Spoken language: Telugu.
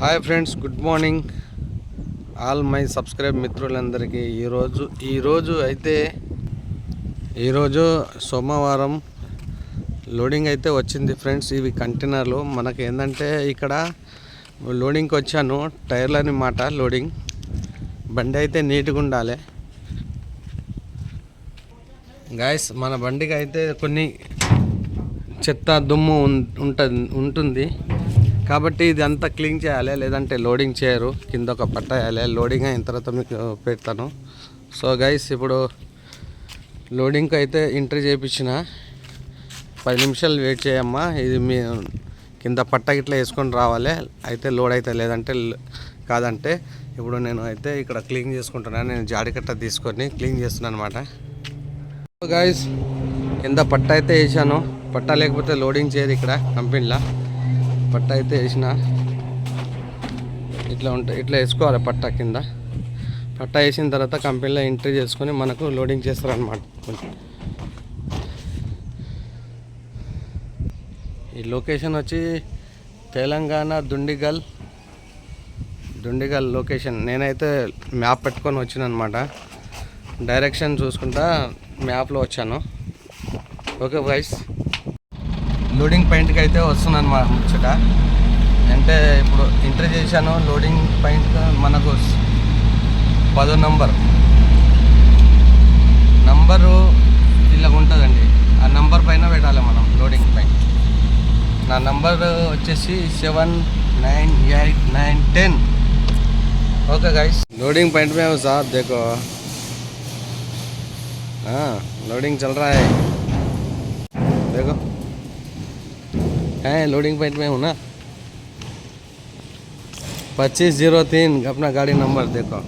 Hi friends good morning. All my subscribe మిత్రులందరికీ ఈరోజు ఈరోజు అయితే ఈరోజు సోమవారం లోడింగ్ అయితే వచ్చింది ఫ్రెండ్స్ ఇవి కంటైనర్లు. మనకి ఏంటంటే ఇక్కడ లోడింగ్కి వచ్చాను టైర్లు అని మాట లోడింగ్. బండి అయితే నీట్గా ఉండాలి. గాయస్ మన బండికి అయితే కొన్ని చెత్త దుమ్ము ఉంటుంది. కాబట్టి ఇది అంతా క్లీన్ చేయాలి లేదంటే లోడింగ్ చేయరు. కింద ఒక పట్ట వేయాలి లోడింగ్ అయిన తర్వాత మీకు పెడతాను. సో గైస్ ఇప్పుడు లోడింగ్కి అయితే ఎంట్రీ చేయించిన పది నిమిషాలు వెయిట్ చేయమ్మా. ఇది మీ కింద పట్ట గిట్లా వేసుకొని రావాలి. అయితే లోడ్ అయితే లేదంటే కాదంటే ఇప్పుడు నేను అయితే ఇక్కడ క్లీన్ చేసుకుంటున్నాను నేను జాడికట్ట తీసుకొని క్లీన్ చేస్తున్నాను అనమాట గాయస్ కింద పట్ట అయితే వేసాను. పట్ట లేకపోతే లోడింగ్ చేయదు ఇక్కడ కంపెనీలో. పట్ట అయితే వేసిన. ఇట్లా ఉంటాయి ఇట్లా వేసుకోవాలి పట్ట కింద. పట్ట వేసిన తర్వాత కంపెనీలో ఎంట్రీ చేసుకొని మనకు లోడింగ్ చేస్తారనమాట ఈ లొకేషన్ వచ్చి తెలంగాణ దుండిగల్ దుండిగల్ లొకేషన్. నేనైతే మ్యాప్ పెట్టుకొని వచ్చిన అనమాట డైరెక్షన్ చూసుకుంటా మ్యాప్లో వచ్చాను. ఓకే వైస్ లోడింగ్ పాయింట్కి అయితే వస్తున్నాను మా ముచ్చట అంటే ఇప్పుడు ఎంట్రీ చేశాను లోడింగ్ పాయింట్ మనకు పదో నంబర్ నంబరు ఇలా ఉంటుందండి ఆ నంబర్ పైన పెట్టాలి మనం లోడింగ్ పాయింట్ నా నంబర్ వచ్చేసి seven nine eight nine ten okay guys loading point में हो साहब देखो हाँ लोडिंग चल रहा है देखो है लोडिंग पॉइंट में हूँ ना। पच्चीस ज़ीरो तीन अपना गाड़ी नंबर देखो।